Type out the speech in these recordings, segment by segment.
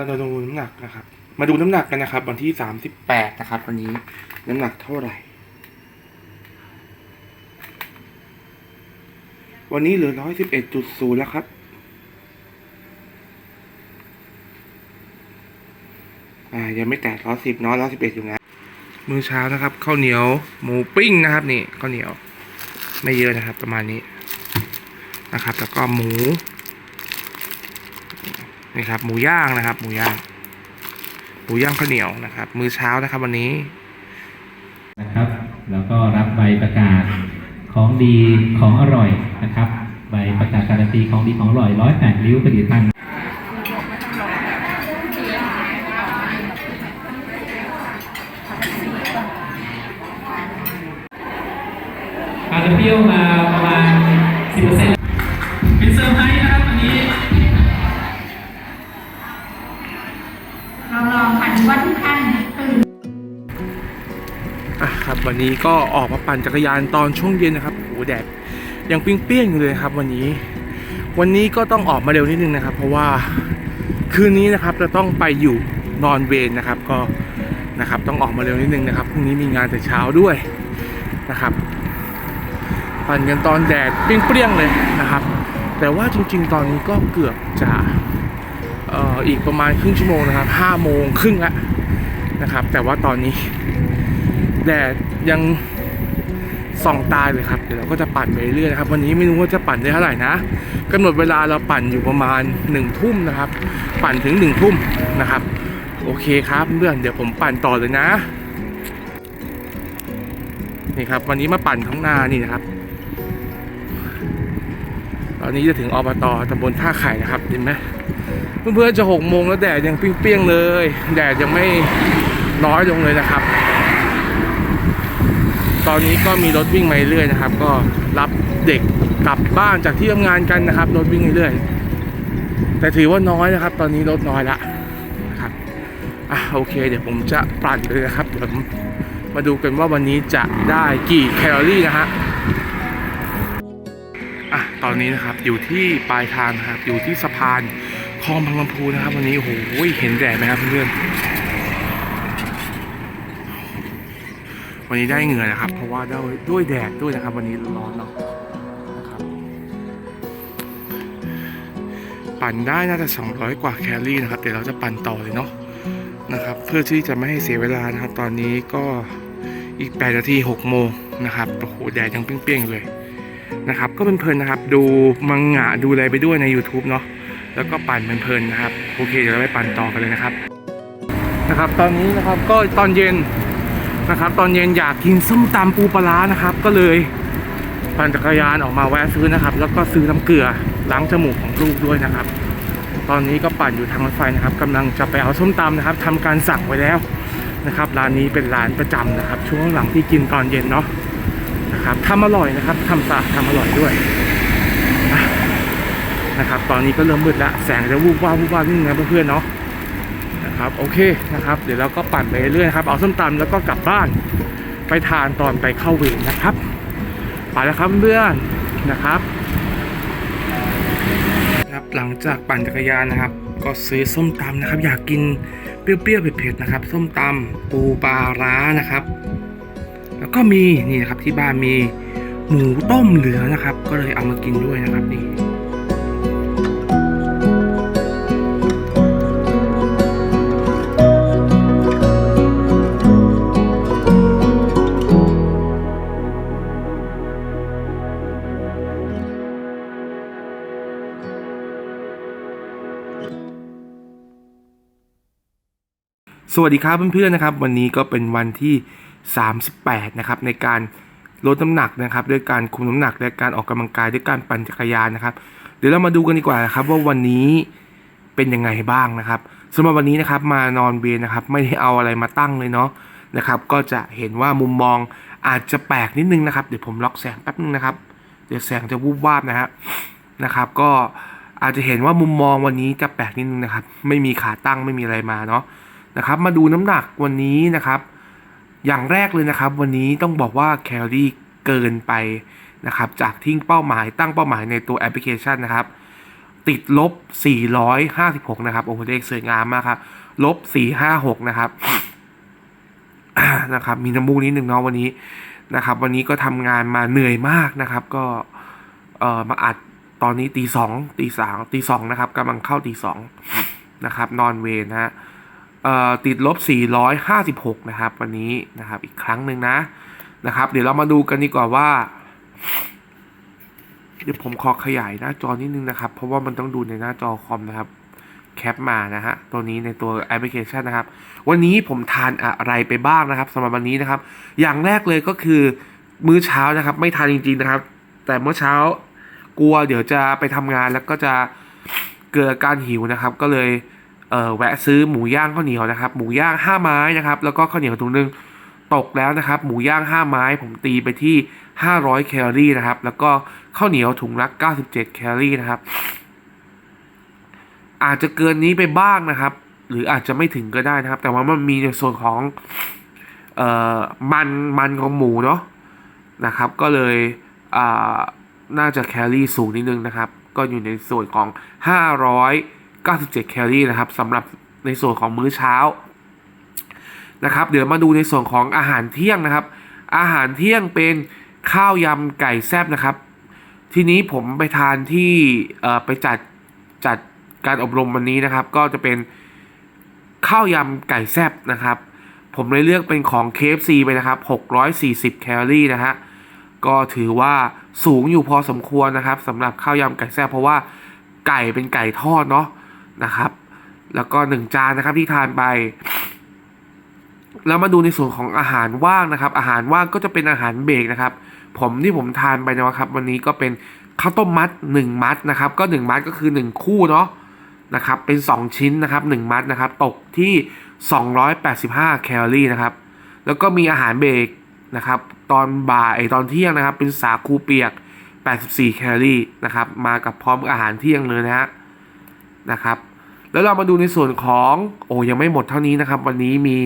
เราจะดูน้ำหนักนะครับ มาดูน้ำหนักกันนะครับ วันที่สามสิบแปดนะครับ วันนี้น้ำหนักเท่าไหร่ วันนี้เหลือร้อยสิบเอ็ดจุดศูนย์แล้วครับอ่ายังไม่แตะร้อยสิบเนาะร้อยสิบเอ็ดอยู่นะมื้อเช้านะครับข้าวเหนียวหมูปิ้งนะครับ นี่ข้าวเหนียว ไม่เยอะนะครับ ประมาณนี้นะครับ แล้วก็หมู นี่ครับ หมูย่างนะครับ หมูย่าง หมูย่างข้าวเหนียวนะครับ มื้อเช้านะครับวันนี้นะครับ แล้วก็รับใบประกาศของดีของอร่อยนะครับ ใบประกาศการันตีของดีของอร่อยร้อยแปดริ้วผลิตภัณฑ์อาจจะเปรี้ยวมาประมาณ10%เนี้ก็ออกมาปั่นจักรยานตอนช่วงเย็นนะครับโอ้โหแดดยังเปี้ยงๆอยู่เลยครับ วันนี้ วันนี้ก็ต้องออกมาเร็วนิดนึงนะครับ เพราะว่าคืนนี้นะครับจะต้องไปอยู่นอนเวรนะครับ ก็นะครับ ต้องออกมาเร็วนิดนึงนะครับพรุ่งนี้มีงานแต่เช้าด้วยนะครับปั่นกันตอนแดดเปรี้ยงๆเลยนะครับ แต่ว่าจริง ๆ ตอนนี้ก็เกือบจะเอ่ออีกประมาณครึ่งชั่วโมงนะครับห้าโมงครึ่งแล้วนะครับ แต่ว่าตอนนี้แดด ยังส่องตาเลยครับเดี๋ยวเราก็จะปั่นไปเรื่อยนะครับ วันนี้ไม่รู้ว่าจะปั่นได้เท่าไหร่นะกำหนดเวลาเราปั่นอยู่ประมาณหนึ่งทุ่มนะครับ ปั่นถึงหนึ่งทุ่มนะครับ โอเคครับเพื่อนเดี๋ยวผมปั่นต่อเลยนะนี่ครับ วันนี้มาปั่นข้างหน้านี่นะครับ ตอนนี้จะถึงอบตตำบลท่าไข่นะครับเห็นไหมเพื่อนๆจะหกโมงแล้วแดดยังเปรี้ยงๆเลย แดดยังไม่น้อยลงเลยนะครับ ตอนนี้ก็มีรถวิ่งมาเรื่อยนะครับ ก็รับเด็กกลับบ้านจากที่ทำงานกันนะครับ รถวิ่งเรื่อยแต่ถือว่าน้อยนะครับ ตอนนี้รถน้อยละนะครับอะโอเค เดี๋ยวผมจะปั่นเลยนะครับเดี๋ยวผมมาดูกันว่าวันนี้จะได้กี่แคลอรี่นะฮะอะตอนนี้นะครับอยู่ที่ปลายทางนะครับอยู่ที่สะพานคลองบางลำพูนะครับ วันนี้โอ้โหเห็นแดดไหมครับเพื่อน วันนี้ได้เหงื่อนะครับ เพราะว่าด้วยด้วยแดดด้วยนะครับ วันนี้ร้อนเนาะนะครับ ปั่นได้น่าจะ 200 กว่าแคลอรี่นะครับเดี๋ยวเราจะปั่นต่อเลยเนาะนะครับ เพื่อที่จะไม่ให้เสียเวลานะครับ ตอนนี้ก็อีก 8 นาที 6 โมงนะครับโอ้โหแดดยังเปรี้ยงๆเลยนะครับ ก็เป็นเพลินๆนะครับ ดูมังงะดูอะไรไปด้วยใน YouTube เนาะแล้วก็ปั่นเพลินๆนะครับ โอเคเดี๋ยวเราไปปั่นต่อกันเลยนะครับนะครับ ตอนนี้นะครับก็ตอนเย็น นะครับ ตอนเย็นอยากกินส้มตำปูปลาร้านะครับ ก็เลยปั่นจักรยานออกมาแวะซื้อนะครับ แล้วก็ซื้อน้ำเกลือล้างจมูกของลูกด้วยนะครับ ตอนนี้ก็ปั่นอยู่ทางรถไฟนะครับกำลังจะไปเอาส้มตำนะครับทำการสั่งไว้แล้วนะครับร้านนี้เป็นร้านประจำนะครับ ช่วงหลังที่กินตอนเย็นเนาะนะครับทำอร่อยนะครับทำสะอาดทำอร่อยด้วยนะครับ ตอนนี้ก็เริ่มมืดแล้วแสงจะวูบวาบวูบวาบนิดนึงนะเพื่อนๆเนาะ นะครับ โอเคนะครับ เดี๋ยวเราก็ปั่นไปเรื่อยครับ เอาส้มตำแล้วก็กลับบ้าน ไปทานตอนไปเข้าเวรนะครับไปแล้วครับเพื่อนนะครับครับหลังจากปั่นจักรยานนะครับ ก็ซื้อส้มตำนะครับ อยากกินเปรี้ยวๆเผ็ดๆนะครับ ส้มตำปูปลาร้านะครับ แล้วก็มีนี่นะครับที่บ้านมีหมูต้มเหลือนะครับ ก็เลยเอามากินด้วยนะครับนี่ สวัสดีครับเพื่อนๆนะครับ วันนี้ก็เป็นวันที่ 38 นะครับ ในการลดน้ำหนักนะครับ ด้วยการคุมน้ำหนักและการออกกำลังกายด้วยการปั่นจักรยานนะครับ เดี๋ยวเรามาดูกันดีกว่านะครับ ว่าวันนี้เป็นยังไงบ้างนะครับสำหรับวันนี้นะครับมานอนเวรนะครับ ไม่ได้เอาอะไรมาตั้งเลยเนาะนะครับ ก็จะเห็นว่ามุมมองอาจจะแปลกนิดนึงนะครับ เดี๋ยวผมล็อกแสงแป๊บนึงนะครับ เดี๋ยวแสงจะวูบวาบนะฮะนะครับ ก็อาจจะเห็นว่ามุมมองวันนี้จะแปลกนิดนึงนะครับ ไม่มีขาตั้งไม่มีอะไรมาเนาะ นะครับ มาดูน้ำหนักวันนี้นะครับ อย่างแรกเลยนะครับ วันนี้ต้องบอกว่าแคลอรี่เกินไปนะครับ จากที่เป้าหมายตั้งเป้าหมายในตัวแอปพลิเคชันนะครับ ติดลบ 456 นะครับ โอ้โหเลขสวยงามมากครับ ลบ 456 นะครับนะครับ มีน้ำมูกนิดหนึ่งเนาะวันนี้นะครับ วันนี้ก็ทำงานมาเหนื่อยมากนะครับ ก็เอ่อมาอัดตอนนี้ตีสองตีสามตีสองนะครับกำลังเข้าตีสองนะครับ นอนเวนะฮะ ติดลบ 456 นะครับ วันนี้นะครับอีกครั้งหนึ่งนะนะครับ เดี๋ยวเรามาดูกันดีกว่าว่า เดี๋ยวผมขอขยายหน้าจอนิดนึงนะครับ เพราะว่ามันต้องดูในหน้าจอคอมนะครับแคปมานะฮะตัวนี้ในตัวแอปพลิเคชันนะครับ วันนี้ผมทานอะไรไปบ้างนะครับสำหรับวันนี้นะครับ อย่างแรกเลยก็คือมื้อเช้านะครับ ไม่ทานจริงๆนะครับ แต่เมื่อเช้ากลัวเดี๋ยวจะไปทำงานแล้วก็จะเกิดอาการหิวนะครับ ก็เลย เออแวะซื้อหมูย่างข้าวเหนียวนะครับ หมูย่างห้าไม้นะครับ แล้วก็ข้าวเหนียวถุงหนึงตกแล้วนะครับ หมูย่างห้าไม้ผมตีไปที่ 500 แคลอรี่นะครับ แล้วก็ข้าวเหนียวถุงละ97 แคลอรี่นะครับ อาจจะเกินนี้ไปบ้างนะครับ หรืออาจจะไม่ถึงก็ได้นะครับ แต่ว่ามันมีในส่วนของเอ่อมันมันของหมูเนาะนะครับ ก็เลยอ่าน่าจะแคลอรี่สูงนิดนึงนะครับ ก็อยู่ในส่วนของ 97 แคลอรี่นะครับสำหรับในส่วนของมื้อเช้านะครับ เดี๋ยวมาดูในส่วนของอาหารเที่ยงนะครับ อาหารเที่ยงเป็นข้าวยำไก่แซบนะครับ ทีนี้ผมไปทานที่ไปจัดจัดการอบรมวันนี้นะครับ ก็จะเป็นข้าวยำไก่แซบนะครับ ผมเลยเลือกเป็นของ KFC ไปนะครับ 640 แคลอรี่นะฮะก็ถือว่าสูงอยู่พอสมควรนะครับสำหรับข้าวยำไก่แซบเพราะว่าไก่เป็นไก่ทอดเนาะ นะครับ แล้วก็หนึ่งจานนะครับที่ทานไป แล้วมาดูในส่วนของอาหารว่างนะครับ อาหารว่างก็จะเป็นอาหารเบรกนะครับ ผมที่ผมทานไปนะครับ วันนี้ก็เป็นข้าวต้มมัด 1 มัดนะครับ ก็ 1 มัดก็คือ 1 คู่เนาะนะครับ เป็น 2 ชิ้นนะครับ 1 มัดนะครับ ตกที่ 285 แคลอรี่นะครับ แล้วก็มีอาหารเบรกนะครับ ตอนบ่ายตอนเที่ยงนะครับ เป็นสาคูเปียก 84 แคลอรี่นะครับ มากับพร้อมอาหารเที่ยงเลยนะฮะนะครับ แล้วเรามาดูในส่วนของโอ้ยังไม่หมดเท่านี้นะครับ วันนี้มี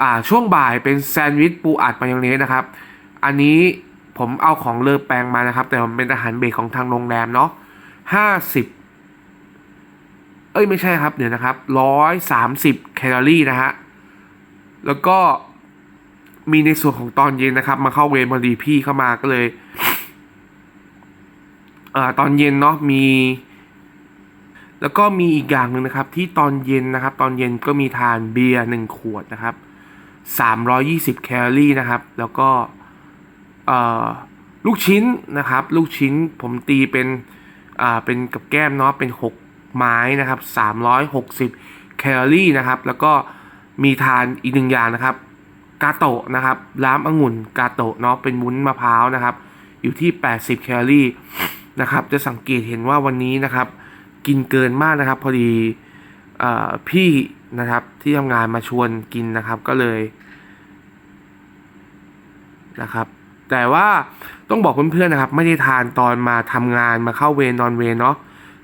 อ่าช่วงบ่ายเป็นแซนด์วิชปูอัดมายองเนสนะครับ อันนี้ผมเอาของเลอแปลงมานะครับ แต่มันเป็นอาหารเบรกของทางโรงแรมเนาะห้าสิบเอ้ยไม่ใช่ครับเดี๋ยวนะครับร้อยสามสิบแคลอรี่นะฮะแล้วก็มีในส่วนของตอนเย็นนะครับ มาเข้าเวรพอดีพี่เข้ามาก็เลยอ่าตอนเย็นเนาะมี แล้วก็มีอีกอย่างหนึ่งนะครับที่ตอนเย็นนะครับ ตอนเย็นก็มีทานเบียร์หนึ่งขวดนะครับ320แคลอรี่นะครับ แล้วก็ลูกชิ้นนะครับ ลูกชิ้นผมตีเป็นเป็นกับแก้มเนาะเป็น6ไม้นะครับ360แคลอรี่นะครับ แล้วก็มีทานอีกหนึ่งอย่างนะครับกาโตะนะครับร้ามองุ่นกาโตะเนาะเป็นวุ้นมะพร้าวนะครับ อยู่ที่ 80 แคลอรี่นะครับ จะสังเกตเห็นว่าวันนี้นะครับ กินเกินมากนะครับ พอดีอพี่นะครับที่ทำงานมาชวนกินนะครับก็เลยนะครับ แต่ว่าต้องบอกเพื่อนๆนะครับ ไม่ได้ทานตอนมาทำงานมาเข้าเวรนอนเวรเนาะ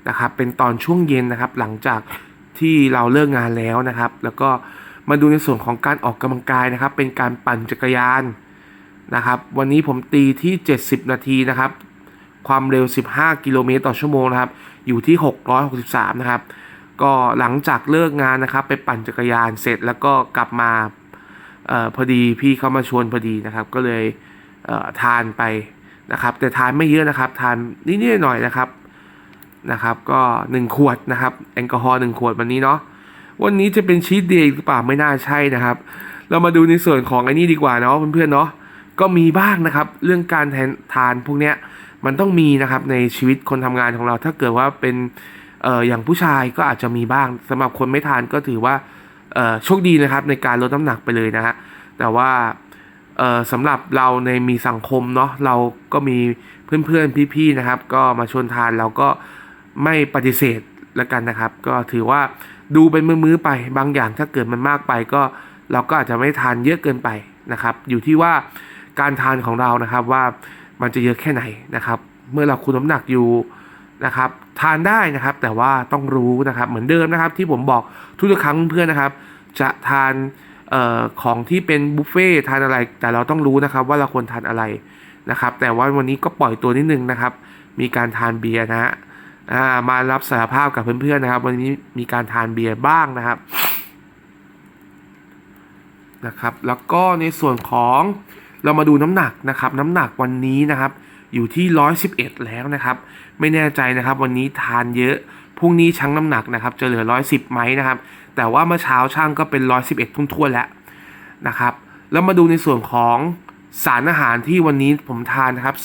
นะครับ เป็นตอนช่วงเย็นนะครับ หลังจากที่เราเลิกงานแล้วนะครับ แล้วก็มาดูในส่วนของการออกกำลังกายนะครับ เป็นการปั่นจักรยานนะครับ วันนี้ผมตีที่ 70 นาทีนะครับ ความเร็ว 15 กิโลเมตรต่อชั่วโมงนะครับ อยู่ที่ 663 นะครับ ก็หลังจากเลิกงานนะครับ ไปปั่นจักรยานเสร็จแล้วก็กลับมาออพอดีพี่เขามาชวนพอดีนะครับ ก็เลยเทานไปนะครับ แต่ทานไม่เยอะนะครับ ทานนิดๆหน่อยๆนะครับนะครับ ก็ 1 ขวดนะครับ แอลกอฮอล์1ขวดวันนี้เนาะวันนี้จะเป็นชีตเดย์หรือเปล่าไม่น่าใช่นะครับ เรามาดูในส่วนของไอ้นี่ดีกว่าเนาะเพื่อนๆเนาะ ก็มีบ้างนะครับ เรื่องการแทนทานพวกเนี้ยมันต้องมีนะครับในชีวิตคนทำงานของเรา ถ้าเกิดว่าเป็นเอ่ออย่างผู้ชายก็อาจจะมีบ้างสำหรับคนไม่ทานก็ถือว่าเอ่อโชคดีนะครับในการลดน้ำหนักไปเลยนะฮะแต่ว่าเอ่อสำหรับเราในมีสังคมเนาะเราก็มีเพื่อนๆพี่ๆนะครับ ก็มาชวนทานเราก็ไม่ปฏิเสธแล้วกันนะครับ ก็ถือว่าดูเป็นมื้อๆไปบางอย่างถ้าเกิดมันมากไปก็เราก็อาจจะไม่ทานเยอะเกินไปนะครับ อยู่ที่ว่า การทานของเรานะครับว่ามันจะเยอะแค่ไหนนะครับ เมื่อเราคุมน้ำหนักอยู่นะครับ ทานได้นะครับ แต่ว่าต้องรู้นะครับ เหมือนเดิมนะครับ ที่ผมบอกทุกครั้งเพื่อนนะครับ จะทานออของที่เป็นบุฟเฟ่ทานอะไร แต่เราต้องรู้นะครับ ว่าเราควรทานอะไรนะครับ แต่ว่าวันนี้ก็ปล่อยตัวนิดนึงนะครับ มีการทานเบียร์นะฮะมารับสารภาพกับเพื่อนๆนะครับ วันนี้มีการทานเบียร์บ้างนะครับนะครับ แล้วก็ในส่วนของ เรามาดูน้ำหนักนะครับ น้ำหนักวันนี้นะครับ อยู่ที่ 111 แล้วนะครับ ไม่แน่ใจนะครับ วันนี้ทานเยอะพรุ่งนี้ชั่งน้ำหนักนะครับ จะเหลือ 110ไหมนะครับ แต่ว่าเมื่อเช้าช่างก็เป็น 111 ทุ่นๆแล้วนะครับ แล้วมาดูในส่วนของสารอาหารที่วันนี้ผมทานนะครับ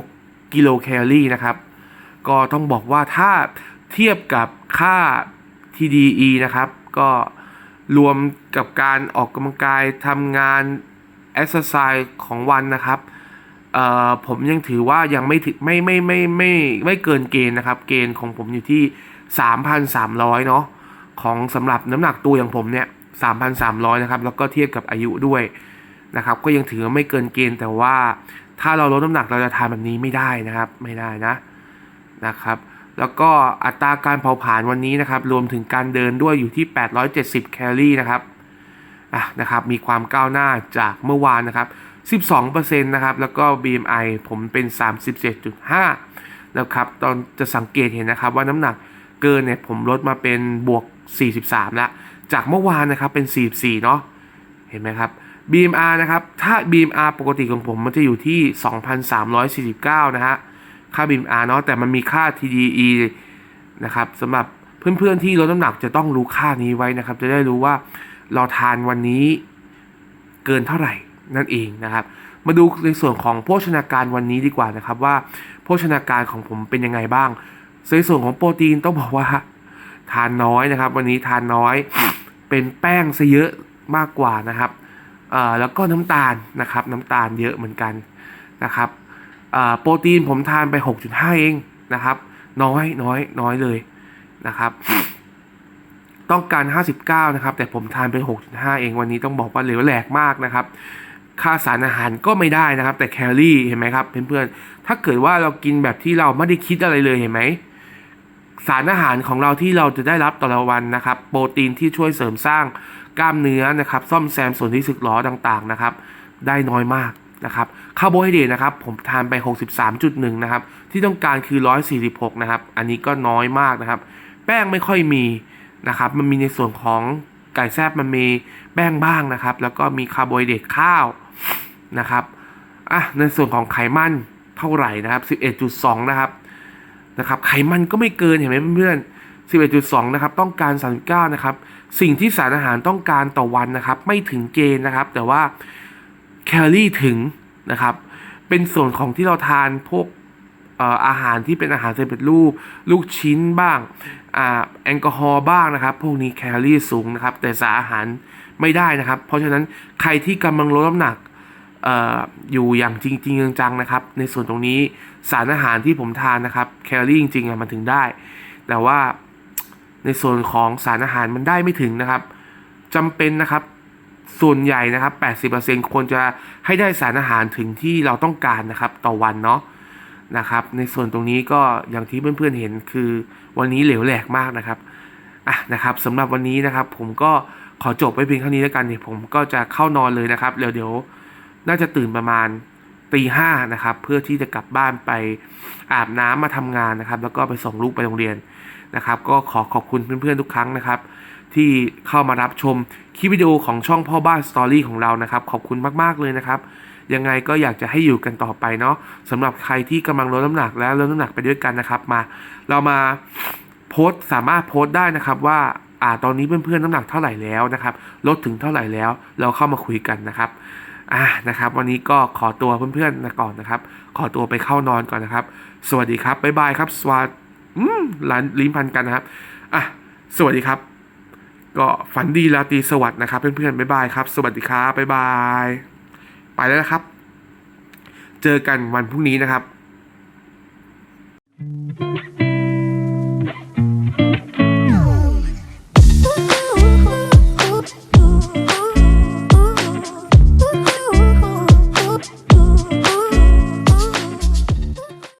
2,496 กิโลแคลอรี่นะครับ ก็ต้องบอกว่าถ้าเทียบกับค่า TDE นะครับ ก็ รวมกับการออกกำลังกายทำงาน exercise ของวันนะครับผมยังถือว่ายังไม่ถึงไม่ไม่ไม่ไม่ไม่เกินเกณฑ์นะครับ เกณฑ์ของผมอยู่ที่ 3,300 เนาะของสำหรับน้ำหนักตัวอย่างผมเนี่ย 3,300 นะครับ แล้วก็เทียบกับอายุด้วยนะครับ ก็ยังถือว่าไม่เกินเกณฑ์แต่ว่าถ้าเราลดน้ำหนักเราจะทานแบบนี้ไม่ได้นะครับ ไม่ได้นะนะครับ แล้วก็อัตราการเผาผลาญวันนี้นะครับ รวมถึงการเดินด้วยอยู่ที่ 870 แคลอรี่นะครับอะนะครับ มีความก้าวหน้าจากเมื่อวานนะครับ 12%นะครับ แล้วก็ BMI ผมเป็น 37.5 นะครับ ตอนจะสังเกตเห็นนะครับว่าน้ำหนักเกินเนี่ยผมลดมาเป็นบวก 43แล้วจากเมื่อวานนะครับเป็น 44 เนาะเห็นไหมครับ BMR นะครับ ถ้า BMR ปกติของผมมันจะอยู่ที่ 2,349 นะฮะ ค่า BMR เนาะแต่มันมีค่า TDE นะครับสำหรับเพื่อนๆที่ลดน้ำหนักจะต้องรู้ค่านี้ไว้นะครับ จะได้รู้ว่าเราทานวันนี้เกินเท่าไหร่นั่นเองนะครับ มาดูในส่วนของโภชนาการวันนี้ดีกว่านะครับ ว่าโภชนาการของผมเป็นยังไงบ้างในส่วนของโปรตีนต้องบอกว่าทานน้อยนะครับ วันนี้ทานน้อยเป็นแป้งซะเยอะมากกว่านะครับแล้วก็น้ำตาลนะครับ น้ำตาลเยอะเหมือนกันนะครับ โปรตีนผมทานไป 6.5 เองนะครับ น้อยน้อยน้อยเลยนะครับ ต้องการ 59 นะครับ แต่ผมทานไป 6.5 เองวันนี้ต้องบอกว่าเหลวแหลกมากนะครับ ค่าสารอาหารก็ไม่ได้นะครับ แต่แคลอรี่เห็นไหมครับเพื่อนๆถ้าเกิดว่าเรากินแบบที่เราไม่ได้คิดอะไรเลยเห็นไหมสารอาหารของเราที่เราจะได้รับต่อละวันนะครับ โปรตีนที่ช่วยเสริมสร้างกล้ามเนื้อนะครับ ซ่อมแซมส่วนที่สึกหรอต่างๆนะครับ ได้น้อยมาก นะครับคาร์โบไฮเดรตนะครับผมทานไป 63.1 นะครับ ที่ต้องการคือ 146 นะครับ อันนี้ก็น้อยมากนะครับ แป้งไม่ค่อยมีนะครับ มันมีในส่วนของไก่แซบมันมีแป้งบ้างนะครับ แล้วก็มีคาร์โบไฮเดรตข้าวนะครับอะในส่วนของไขมันเท่าไหร่นะครับ 11.2 นะครับนะครับไขมันก็ไม่เกินเห็นไหมเพื่อนๆ11.2 นะครับ ต้องการ 39 นะครับ สิ่งที่สารอาหารต้องการต่อวันนะครับ ไม่ถึงเกณฑ์นะครับ แต่ว่า แคลอรี่ถึงนะครับ เป็นส่วนของที่เราทานพวกอาหารที่เป็นอาหารสำเร็จรูปลูกชิ้นบ้างอแอลกอฮอล์บ้างนะครับ พวกนี้แคลอรี่สูงนะครับ แต่สารอาหารไม่ได้นะครับ เพราะฉะนั้นใครที่กำลังลดน้ำหนักอออยู่อย่างจริงๆจังๆนะครับ ในส่วนตรงนี้สารอาหารที่ผมทานนะครับแคลอรี่จริงๆมันถึงได้ แต่ว่าในส่วนของสารอาหารมันได้ไม่ถึงนะครับจำเป็นนะครับ ส่วนใหญ่นะครับ 80%ควรจะให้ได้สารอาหารถึงที่เราต้องการนะครับต่อวันเนาะนะครับ ในส่วนตรงนี้ก็อย่างที่เพื่อนๆเห็นคือวันนี้เหลวแหลกมากนะครับอะนะครับสำหรับวันนี้นะครับ ผมก็ขอจบไว้เพียงเท่านี้แล้วกันเดี๋ยผมก็จะเข้านอนเลยนะครับเดี๋ยวเดี๋ยวน่าจะตื่นประมาณตีห้านะครับ เพื่อที่จะกลับบ้านไปอาบน้ำมาทำงานนะครับ แล้วก็ไปส่งลูกไปโรงเรียน นะครับ ก็ขอขอบคุณเพื่อนๆทุกครั้งนะครับ ที่เข้ามารับชมคลิปวิดีโอของช่องพ่อบ้านสตอรี่ของเรานะครับ ขอบคุณมากๆเลยนะครับ ยังไงก็อยากจะให้อยู่กันต่อไปเนาะสำหรับใครที่กำลังลดน้ำหนักและลดน้ำหนักไปด้วยกันนะครับ มา เรามาโพสต์สามารถโพสต์ได้นะครับว่าอ่าตอนนี้เพื่อนๆน้ำหนักเท่าไหร่แล้วนะครับ ลดถึงเท่าไหร่แล้ว เราเข้ามาคุยกันนะครับอ่านะครับ วันนี้ก็ขอตัวเพื่อนๆนะก่อนนะครับ ขอตัวไปเข้านอนก่อนนะครับ สวัสดีครับบ๊ายบายครับสวัสดอืม ร้านลิ้มพันกันนะครับ อะ สวัสดีครับ ก็ฝันดีราตรีสวัสดิ์นะครับ เพื่อนๆบ๊ายบายครับ สวัสดีครับบ๊ายบาย ไปแล้วนะครับ เจอกันวันพรุ่งนี้นะครับ thank you